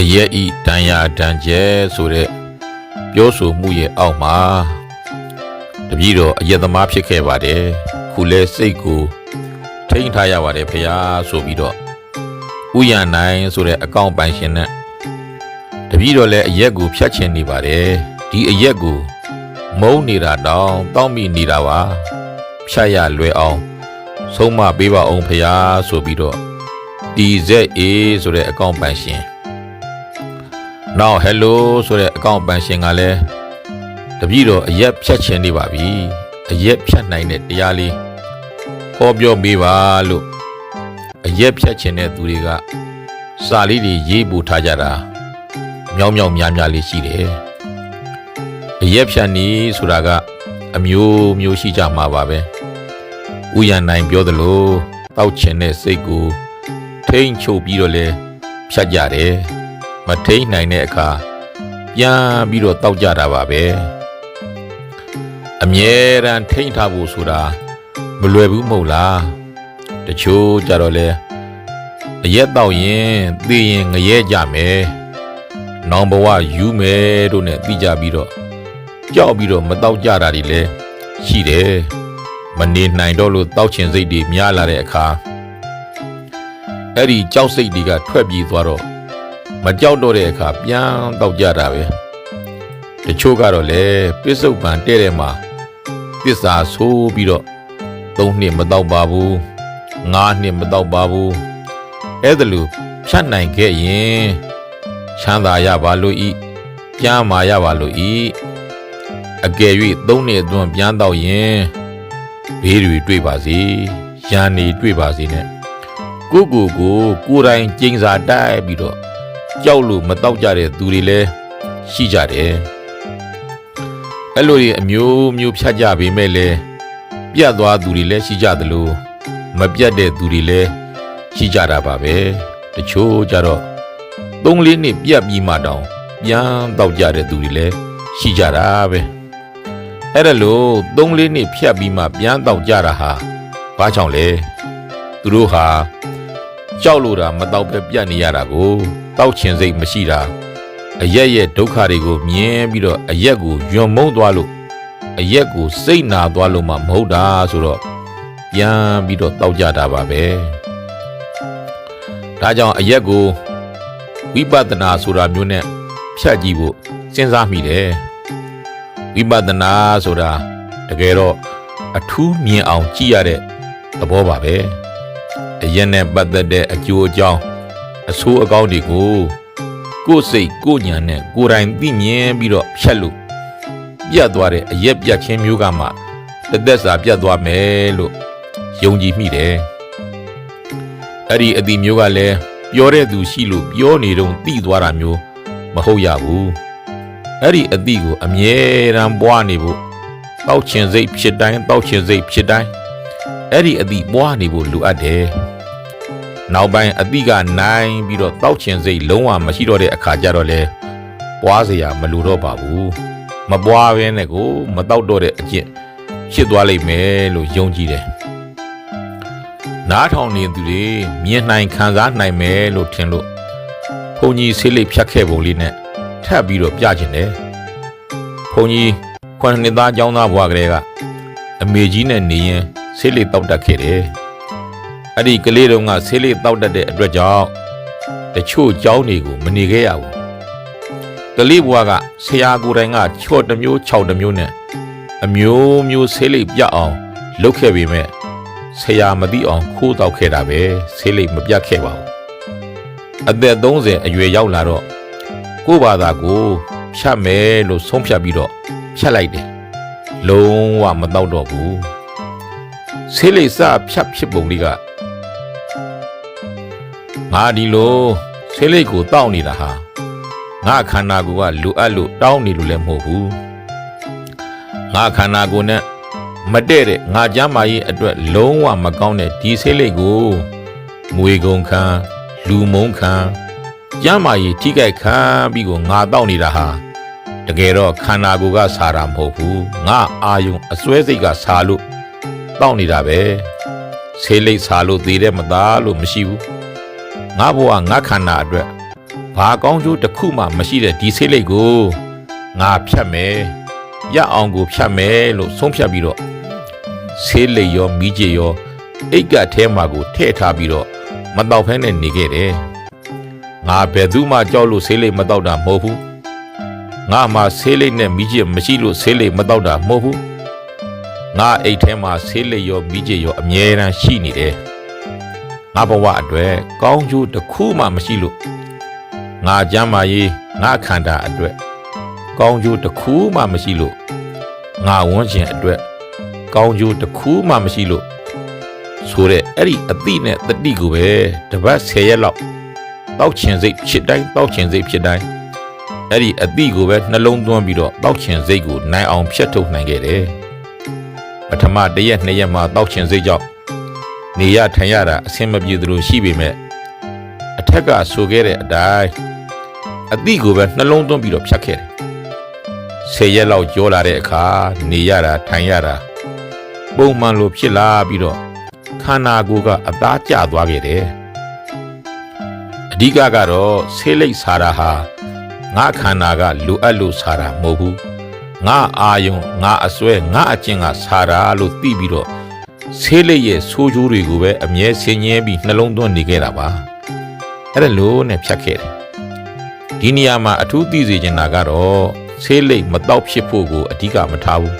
အရက်ဤတန်ရာတန်ကျဲဆိုတဲ့ပြောဆိုမှုရဲ့အောက်မှာတပည့်တော်အရက်သမားဖြစ်ခဲ့ပါတယ်ခုလဲစိတ်ကိုထိန်းထားရပါတယ်ဖရာဆိုပြီးတော့ဥယျာဉ်နိုင်ဆိုတဲ့အကောင့်ပိုင်ရှင်နဲ့တပည့်တော်လည်းအရက်ကိုဖြတ်ချင်နေပါတယ်ဒီအရက်ကိုမုန်းနေတာတောင်တောင်းမိနေတာပါဖြတ်ရလွယ်အောင်ဆုံးမပေးပါအောင်ဖရာဆိုပြီးတော့ DZA ဆိုတဲ့အကောင့်ပိုင်ရှင် နောက် hello ဆိုတဲ့အကောင့်ပန်ရှင်ကလည်းတပည့်တော်အရက်ဖြတ်ချင်နေပါပြီအရက်ဖြတ်နိုင်တဲ့တရားလေးဟောပြောပေးပါလို့အရက်ဖြတ်ချင်တဲ့သူတွေကစာလေးတွေရေးပို့ထားကြတာမြောင်းမြောင်းများများလေးရှိတယ်အရက်ဖြတ်နေဆိုတာကအမျိုးမျိုးရှိကြမှာပါပဲဥယျာဉ်နိုင်ပြောသလိုတောက်ချင်တဲ့စိတ်ကိုထိမ့်ချုပ်ပြီးတော့လဲဖြတ်ကြတယ် မထိန်နိုင်တဲ့အခါပြန်ပြီးတော့တောက်ကြတာပါပဲအမြဲတမ်းထိန်ထားဖို့ဆိုတာမလွယ်ဘူးမဟုတ်လားတချို့ကြတော့လေအရက်တော့ရင်သိရင်ငရဲကြမယ်နောင်ဘဝယူမယ်တို့ ਨੇ သိကြပြီးတော့ကြောက်ပြီးတော့မတောက်ကြတာတွေလည်းရှိတယ်မနေနိုင်တော့လို့တောက်ချင်စိတ်တွေများလာတဲ့အခါအဲ့ဒီကြောက်စိတ်တွေကထွက်ပြေးသွားတော့ မကြောက်တော့တဲ့အခါပြန်တော့ကြတာပဲတချို့ကတော့လေပစ္စုပန်တဲ့တဲ့မှာပစ္စာဆိုးပြီးတော့၃နှစ်မတော့ပါဘူး၅နှစ်မတော့ပါဘူးအဲ့ဒါလို့ဖြတ်နိုင်ခဲ့ရင်ချမ်းသာရပါလို့ဤပြန်မာရပါလို့ဤအကယ်၍၃နှစ်အတွင်းပြန်တော့ရင်ဘေးတွေတွေ့ပါစေရန်နေတွေ့ပါစေနဲ့ကိုကိုကိုကိုယ်တိုင်ကျင်းစာတိုက်ပြီးတော့ ကြောက်လို့မတောက်ကြတဲ့သူတွေလည်းရှိကြတယ်အဲ့လိုတွေအမျိုးမျိုးဖြတ်ကြပေမဲ့လည်းပြတ်သွားသူတွေလည်းရှိကြသလိုမပြတ်တဲ့သူတွေလည်းရှိကြတာပါပဲတချို့ကြတော့သုံးလေးနှစ်ပြတ်ပြီးမှတောင်ပြန်တောက်ကြတဲ့သူတွေလည်းရှိကြတာပဲအဲ့ဒါလို့သုံးလေးနှစ်ဖြတ်ပြီးမှပြန်တောက်ကြတာဟာဘာကြောင့်လဲသူတို့ဟာကြောက်လို့တာမတော့ပဲပြတ်နေရတာကို တောက်ချင်စိတ်မရှိတာအရက်ရဲ့ဒုက္ခတွေကိုမြင်ပြီးတော့အရက်ကိုယွံမုန်းသွားလို့အရက်ကိုစိတ်နာသွားလို့မှမဟုတ်တာဆိုတော့ပြန်ပြီးတော့တောက်ကြတာပါပဲဒါကြောင့်အရက်ကိုဝိပဿနာဆိုတာမျိုးနဲ့ဖြတ်ကြည့်ဖို့စဉ်းစားမိတယ်ဝိပဿနာဆိုတာတကယ်တော့အထူးမြင်အောင်ကြည့်ရတဲ့သဘောပါပဲအရက်နဲ့ပတ်သက်တဲ့အကျိုးအကြောင်း အဆိုးအကောင်းတွေကိုကိုယ်စိတ်ကိုယ်ဉာဏ်နဲ့ကိုယ်တိုင်သိမြင်ပြီးတော့ဖြတ်လို့ပြတ်သွားတဲ့အရက်ပြတ်ခြင်းမျိုးကမှတသက်စာပြတ်သွားမယ်လို့ယုံကြည်မိတယ်အဲ့ဒီအတိမျိုးကလည်းပြောတဲ့သူရှိလို့ပြောနေတော့သိသွားတာမျိုးမဟုတ်ရဘူးအဲ့ဒီအတိကိုအမြဲတမ်းပွားနေဖို့တောက်ချင်စိတ်ဖြစ်တိုင်းတောက်ချင်စိတ်ဖြစ်တိုင်းအဲ့ဒီအသည့်ပွားနေဖို့လိုအပ်တယ်။ နောက်ပိုင်းအသည့်ကနိုင်ပြီးတော့တောက်ချင်စိတ်လုံးဝမရှိတော့တဲ့အခါကျတော့လေပွားเสียမလိုတော့ပါဘူး။မပွားဘဲနဲ့ကိုမတောက်တော့တဲ့အကျင့်ဖြစ်သွားလိမ့်မယ်လို့ယုံကြည်တယ်။နားထောင်နေသူတွေမြင်နိုင်ခံစားနိုင်မယ်လို့ထင်လို့ဘုံကြီးဆေးလိပ်ဖြတ်ခဲ့ပုံလေးနဲ့ထပ်ပြီးတော့ပြချင်တယ်။ဘုံကြီးခွန်နှစ်သားចောင်းသားဘွားကလေးကအမေကြီးနဲ့နေရင်ဆေးလိပ်တောက်တတ်ခဲ့တယ်။ အဲ့ဒီကလေးတုန်းကဆေးလိပ်တောက်တတ်တဲ့အတွက်ကြောင့်တချို့ကျောင်းတွေကိုမနေခဲ့ရဘူး။ကလေးဘွားကဆရာကိုယ်တိုင်ကချော့တစ်မျိုးခြောက်တစ်မျိုးနဲ့အမျိုးမျိုးဆေးလိပ်ပြတ်အောင်လုပ်ခဲ့ပေမဲ့ဆရာမသိအောင်ခိုးတောက်ခဲ့တာပဲဆေးလိပ်မပြတ်ခဲ့ပါဘူး။အသက်30အရွယ်ရောက်လာတော့ကိုယ့်ဘာသာကိုဖြတ်မယ်လို့ဆုံးဖြတ်ပြီးတော့ဖြတ်လိုက်တယ်။လုံးဝမတော့တော့ဘူး။ဆေးလိပ်စဖြတ်ဖြစ်ပုံလေးက ငါဒီလိုဆေးလိပ်ကိုတောက်နေတာဟာငါခန္ဓာကိုယ်ကလိုအပ်လို့တောင်းနေလို့လည်းမဟုတ်ဘူးငါခန္ဓာကိုယ်နဲ့မတည့်တဲ့ငါကြမ်းမာရေးအတွက်လုံးဝမကောင်းတဲ့ဒီဆေးလိပ်ကိုငွေကုန်ခံလူမုန်းခံကြမ်းမာရေးထိခိုက်ခံပြီးကိုငါတောက်နေတာဟာတကယ်တော့ခန္ဓာကိုယ်ကစားတာမဟုတ်ဘူးငါအာယုံအစွဲစိတ်ကစားလို့တောက်နေတာပဲဆေးလိပ်စားလို့သေးတဲ့မသားလို့မရှိဘူး ငါဘဝငါခန္ဓာအတွက်ဘဘာကောင်းကျိုးတစ်ခုမှမရှိတဲ့ဒီဆေးလိပ်ကိုငါဖြတ်မယ်ရအောင်ကိုဖြတ်မယ်လို့ဆုံးဖြတ်ပြီးတော့ဆေးလိပ်ရောမိကြီးရောအိတ်ကထဲမှာကိုထည့်ထားပြီးတော့မတော့ဖဲနဲ့နေခဲ့တယ်ငါဘယ်သူမှကြောက်လို့ဆေးလိပ်မတော့တာမဟုတ်ဘူးငါမှဆေးလိပ်နဲ့မိကြီးမရှိလို့ဆေးလိပ်မတော့တာမဟုတ်ဘူးငါအိတ်ထဲမှာဆေးလိပ်ရောမိကြီးရောအမြဲတမ်းရှိနေတယ် ငါဘဝအတွက်ကောင်းကျိုးတစ်ခုမှမရှိလို့ငါကြမ်းမာရေးငါခန္ဓာအတွက်ကောင်းကျိုးတစ်ခုမှမရှိလို့ငါဝန်းကျင်အတွက်ကောင်းကျိုးတစ်ခုမှမရှိလို့ဆိုတဲ့အဲ့ဒီအတိနဲ့တတိကိုပဲတပတ်10ရက်လောက်တောက်ချင်စိတ်ဖြစ်တိုင်းတောက်ချင်စိတ်ဖြစ်တိုင်းအဲ့ဒီအတိကိုပဲနှလုံးသွင်းပြီးတော့တောက်ချင်စိတ်ကိုနိုင်အောင်ဖြတ်ထုတ်နိုင်ခဲ့တယ်ပထမတစ်ရက်နှစ်ရက်မှာတောက်ချင်စိတ်ကြောင့် နေရထိုင်ရတာအဆင်မပြေသလိုရှိပေမဲ့အထက်ကဆိုခဲ့တဲ့အတိုင်းအတိကိုပဲနှလုံးသွင်းပြီးတော့ဖြတ်ခဲ့တယ်။ဆယ်ရက်လောက်ကြောလာတဲ့အခါနေရတာထိုင်ရတာပုံမှန်လိုဖြစ်လာပြီးတော့ခန္ဓာကိုယ်ကအသားကျသွားခဲ့တယ်။အဓိကကတော့ဆေးလိပ်စားတာဟာငါခန္ဓာကလိုအပ်လို့စားတာမဟုတ်ဘူး။ငါအာယုံငါအစွဲငါအကျင့်ကစားတာလို့သိပြီးတော့ ဆေးလိပ်ရဲ့ဆိုးကျိုးတွေကိုပဲအမြဲဆင်ញင်းပြီးနှလုံးသွင်းနေခဲ့တာပါ။အဲ့ဒါလို့နဲ့ဖြတ်ခဲ့တယ်ဒီနေရာမှာအထူးသိစေချင်တာကတော့ဆေးလိပ်မတော့ဖြစ်ဖို့ကိုအဓိကမထားဘူး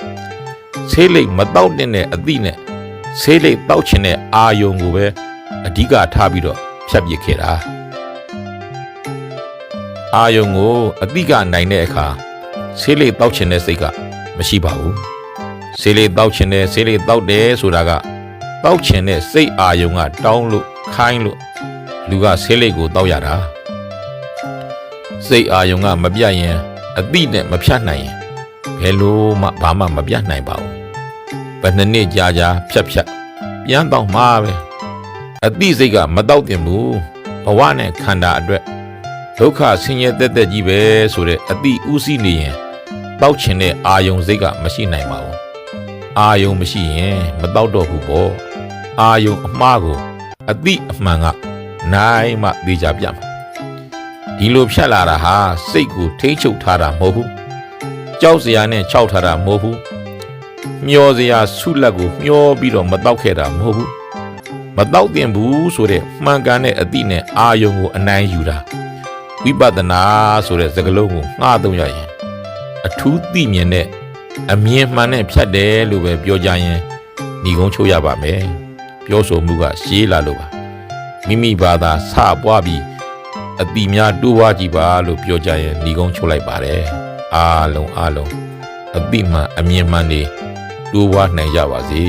ဆေးလိပ်မတော့တဲ့အသည့်နဲ့ဆေးလိပ်တောက်ချင်တဲ့အာယုံကိုပဲအဓိကထားပြီးတော့ဖြတ်ပစ်ခဲ့တာအာယုံကိုအတိကနိုင်တဲ့အခါဆေးလိပ်တောက်ချင်တဲ့စိတ်ကမရှိပါဘူး ဆေးလိပ်တောက်ချင်တဲ့ဆေးလိပ်တောက်တယ်ဆိုတာကတောက်ချင်တဲ့စိတ်အာယုံကတောင်းလို့ခိုင်းလို့လူကဆေးလိပ်ကိုတောက်ရတာစိတ်အာယုံကမပြတ်ရင်အတိနဲ့မဖြတ်နိုင်ရင်ဘယ်လို့မှဘာမှမပြတ်နိုင်ပါဘူးဘယ်နှစ်နှစ်ကြာကြာဖြတ်ဖြတ်ပြန်တော့မှာပဲအတိစိတ်ကမတော့တင်ဘူးဘဝနဲ့ခန္ဓာအတွက်ဒုက္ခဆင်းရဲတက်တက်ကြီးပဲဆိုတဲ့အတိဥသိနေရင်တောက်ချင်တဲ့အာယုံစိတ်ကမရှိနိုင်ပါဘူး အာယုံမရှိရင်မတောက်တော့ဘူးပေါ့အာယုံအမှားကိုအတိအမှန်ကနိုင်မှသိကြပြမှာဒီလိုဖြတ်လာတာဟာစိတ်ကိုထိ ंछ ုပ်ထားတာမဟုတ်ဘူးကြောက်စရာနဲ့ခြောက်ထားတာမဟုတ်ဘူးမျောစရာဆုလက်ကိုမျောပြီးတော့မတောက်ခဲ့တာမဟုတ်ဘူးမတောက်တင်ဘူးဆိုတဲ့မှန်ကန်တဲ့အသည့်နဲ့အာယုံကိုအနိုင်ယူတာဝိပဿနာဆိုတဲ့စကားလုံးကိုငှားသုံးရရင်အထူးသိမြင်တဲ့ အမြင်မှန်နဲ့ဖြတ်တယ်လို့ပဲပြောကြရင်ညီကုန်းချိုးရပါမယ်ပြောဆိုမှုကရှေးလာလို့ပါမိမိဘာသာစပွားပြီးအတိများတိုးဝါကြည့်ပါလို့ပြောကြရင်ညီကုန်းချုပ်လိုက်ပါတယ်အားလုံးအားလုံးအတိမှန်အမြင်မှန်နေတိုးဝါနိုင်ကြပါစေ